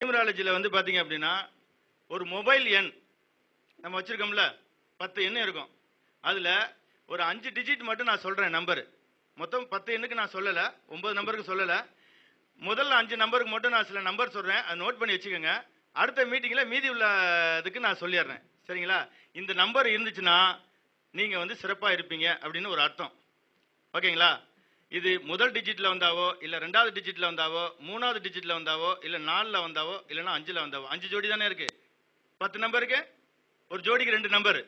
நியூமராலஜியில் வந்து பார்த்தீங்க அப்படின்னா ஒரு மொபைல் எண் நம்ம வச்சுருக்கோம்ல பத்து எண் இருக்கும். அதில் ஒரு அஞ்சு டிஜிட் மட்டும் நான் சொல்கிறேன் நம்பரு. மொத்தம் பத்து எண்ணுக்கு நான் சொல்லலை ஒம்பது நம்பருக்கு சொல்லலை. முதல்ல அஞ்சு நம்பருக்கு மட்டும் நான் சில நம்பர் சொல்கிறேன் அதை நோட் பண்ணி வச்சுக்கோங்க. அடுத்த மீட்டிங்கில் மீதி உள்ள இதுக்கு நான் சொல்லிடுறேன். சரிங்களா? இந்த நம்பர் இருந்துச்சுன்னா நீங்கள் வந்து சிறப்பாக இருப்பீங்க அப்படின்னு ஒரு அர்த்தம். ஓகேங்களா? இது முதல் டிஜிட்ல வந்தாவோ இல்ல ரெண்டாவது டிஜிட்ல வந்தாவோ மூணாவது டிஜிட்ல வந்தாவோ இல்ல நாலுல வந்தாவோ இல்லைன்னா அஞ்சுல வந்தாவோ அஞ்சு ஜோடி தானே இருக்கு. பத்து நம்பருக்கு ஒரு ஜோடிக்கு ரெண்டு நம்பர்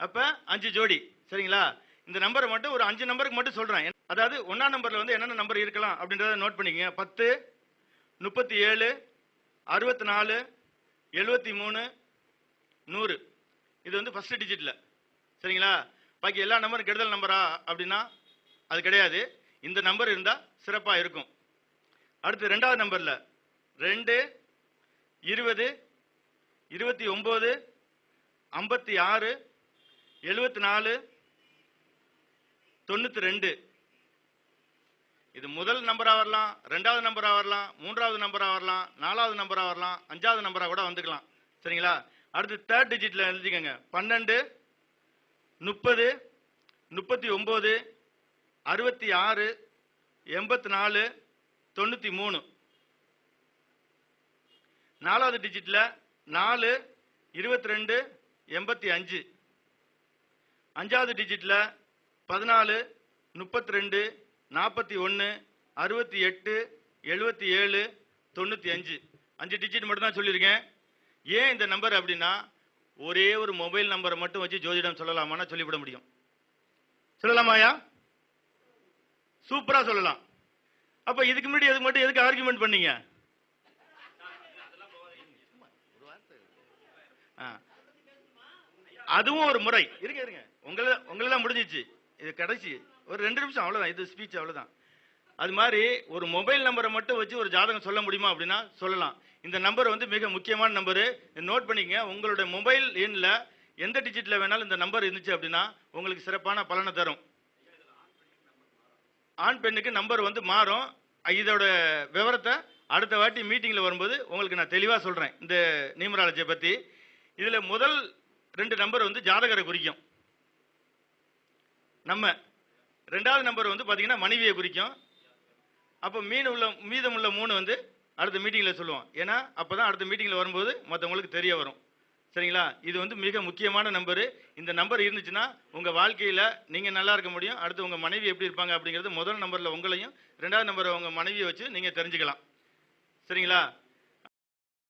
அப்ப அஞ்சு ஜோடி. சரிங்களா? இந்த நம்பரை மட்டும் ஒரு அஞ்சு நம்பருக்கு மட்டும் சொல்றேன். அதாவது ஒன்னாம் நம்பர்ல வந்து என்னென்ன நம்பர் இருக்கலாம் அப்படின்றத நோட் பண்ணிக்கங்க. பத்து முப்பத்தி ஏழு அறுபத்தி நாலு எழுபத்தி மூணு நூறு. இது வந்து ஃபர்ஸ்ட் டிஜிட்ல சரிங்களா? பாக்கி எல்லா நம்பரும் கெடுதல் நம்பரா அப்படின்னா அது கிடையாது. இந்த நம்பர் இருந்தால் சிறப்பாக இருக்கும். அடுத்து ரெண்டாவது நம்பரில் ரெண்டு இருபது இருபத்தி ஒம்பது ஐம்பத்தி ஆறு எழுபத்தி நாலு தொண்ணூற்றி ரெண்டு. இது முதல் நம்பராக வரலாம் ரெண்டாவது நம்பராக வரலாம் மூன்றாவது நம்பராக வரலாம் நாலாவது நம்பராக வரலாம் அஞ்சாவது நம்பராக கூட வந்துக்கலாம். சரிங்களா? அடுத்து தேர்ட் டிஜிட்டில் எழுதிக்கோங்க. பன்னெண்டு முப்பது முப்பத்தி ஒம்பது அறுபத்தி ஆறு எண்பத்தி நாலு தொண்ணூற்றி மூணு. நாலாவது டிஜிட்டில் நாலு இருபத்தி ரெண்டு எண்பத்தி அஞ்சு. அஞ்சாவது டிஜிட்டில் பதினாலு முப்பத்தி ரெண்டு நாற்பத்தி ஒன்று அறுபத்தி எட்டு எழுபத்தி ஏழு தொண்ணூற்றி அஞ்சு. அஞ்சு டிஜிட் மட்டும்தான் சொல்லியிருக்கேன். ஏன் இந்த நம்பர் அப்படின்னா ஒரே ஒரு மொபைல் நம்பரை மட்டும் வச்சு ஜோதிடம் சொல்லலாமான்னா சொல்லிவிட முடியும். சொல்லலாமாயா சூப்பரா சொல்லலாம். அப்ப இதுக்கு முன்னாடி எதுக்கு மட்டும் எதுக்கு ஆர்குமெண்ட் பண்ணீங்க? ஆ. அதுவும் ஒரு முறை. இருங்க இருங்க. உங்களை உங்களெல்லாம் முடிஞ்சிச்சு. இது கடைசி. ஒரு ரெண்டு நிமிஷம் அவ்வளவுதான். இது ஸ்பீச் அவ்வளவுதான். அது மாதிரி ஒரு மொபைல் நம்பரை மட்டும் வச்சு ஒரு ஜாதகம் சொல்ல முடியுமா அப்படின்னா சொல்லலாம். இந்த நம்பர் வந்து மிக முக்கியமான நம்பரு நோட் பண்ணிக்கங்க. உங்களுடைய மொபைல் எண்ணில் எந்த டிஜிட்டில் வேணாலும் இந்த நம்பர் இருந்துச்சு அப்படின்னா உங்களுக்கு சிறப்பான பலனை தரும். ஆண் பெண்ணுக்கு நம்பர் வந்து மாறும். இதோட விவரத்தை அடுத்த வாட்டி மீட்டிங்கில் வரும்போது உங்களுக்கு நான் தெளிவாக சொல்கிறேன் இந்த நியூமராலஜியை பற்றி இதில் முதல் ரெண்டு நம்பர் வந்து ஜாதகரை குறிக்கும். நம்ம ரெண்டாவது நம்பர் வந்து பார்த்தீங்கன்னா மனைவியை குறிக்கும். அப்போ மீன் உள்ள மீதம் உள்ள மூணு வந்து அடுத்த மீட்டிங்கில் சொல்லுவோம். ஏன்னா அப்போ தான் அடுத்த மீட்டிங்கில் வரும்போது மற்றவங்களுக்கு தெரிய வரும். சரிங்களா? இது வந்து மிக முக்கியமான நம்பரு. இந்த நம்பர் இருந்துச்சுன்னா உங்கள் வாழ்க்கையில் நீங்கள் நல்லா இருக்க முடியும். அடுத்து உங்கள் மனைவி எப்படி இருப்பாங்க அப்படிங்கிறது முதல் நம்பரில் உங்களையும் ரெண்டாவது நம்பரை உங்கள் மனைவியை வச்சு நீங்கள் தெரிஞ்சுக்கலாம். சரிங்களா?